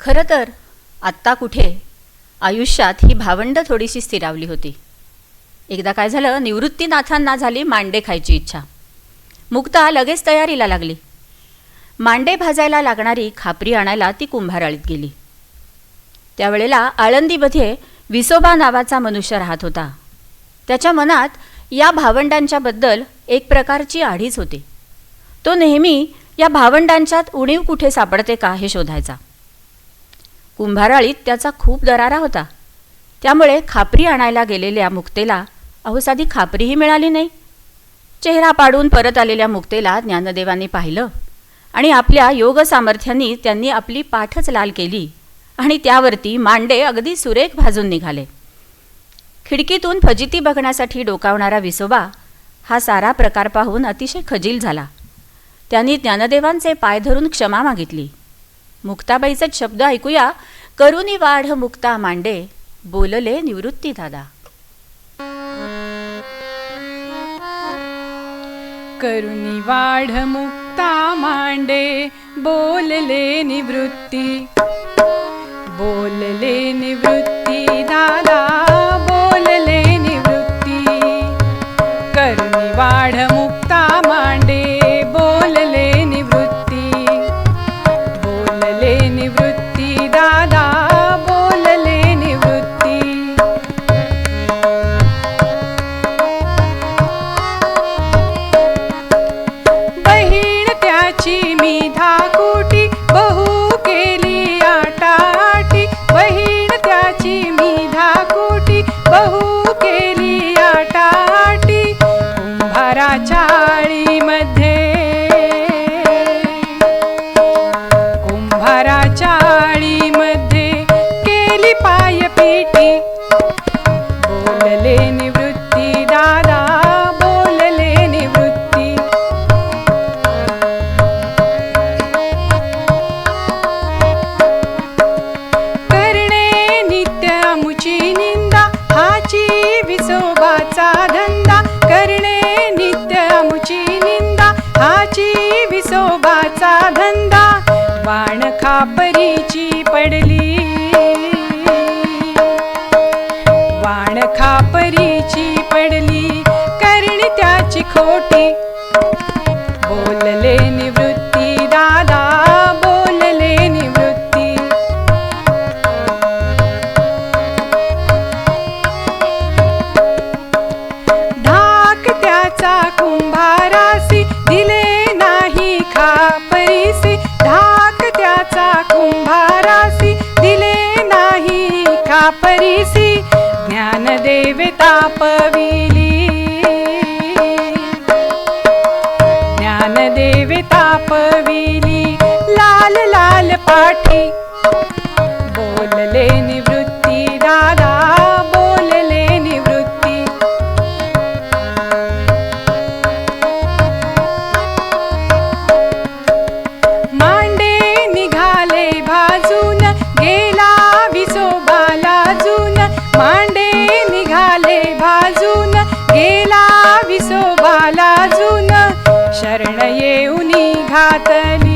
खरं तर आत्ता कुठे आयुष्यात ही भावंड थोडीशी स्थिरावली होती. एकदा काय झालं निवृत्तीनाथांना झाली मांडे खायची इच्छा. मुक्ता लगेच तयारीला लागली. मांडे भाजायला लागणारी खापरी आणायला ती कुंभाराळीत गेली. त्यावेळेला आळंदीमध्ये विसोबा नावाचा मनुष्य राहत होता. त्याच्या मनात या भावंडांच्याबद्दल एक प्रकारची आढीच होती. तो नेहमी या भावंडांच्यात उणीव कुठे सापडते का हे शोधायचा. कुंभाराळीत त्याचा खूप दरारा होता. त्यामुळे खापरी आणायला गेलेल्या मुक्तेला अहो साधी खापरीही मिळाली नाही. चेहरा पाडून परत आलेल्या मुक्तेला ज्ञानदेवांनी पाहिलं आणि आपल्या योग सामर्थ्यांनी त्यांनी आपली पाठच लाल केली आणि त्यावरती मांडे अगदी सुरेख भाजून निघाले. खिडकीतून फजिती बघण्यासाठी डोकावणारा विसोबा हा सारा प्रकार पाहून अतिशय खजील झाला. त्यांनी ज्ञानदेवांचे पाय धरून क्षमा मागितली. मुक्ताबाईचा शब्द ऐकूया. करुणी वाढ मुक्ता मांडे. बोलले निवृत्ती दादा. करुणी वाढ मुक्ता मांडे. बोलले निवृत्ती. कुंभाराच्या कुंभाराच्या विसोबाचा धंदा वाण खापरीची पडली. वाण खापरीची पडली करणी त्याची खोटी. बोलले निवृत्ती दादा बोलले निवृत्ती. धाक त्याचा कुंभारासी दिले नाही खाप. परिसी ज्ञान देवता पविली. ज्ञान देवता तापविली लाल लाल पाठी बोलले निवृत्ती दादा. निघाले गेला विसोबाला जून शरण येऊनी घातली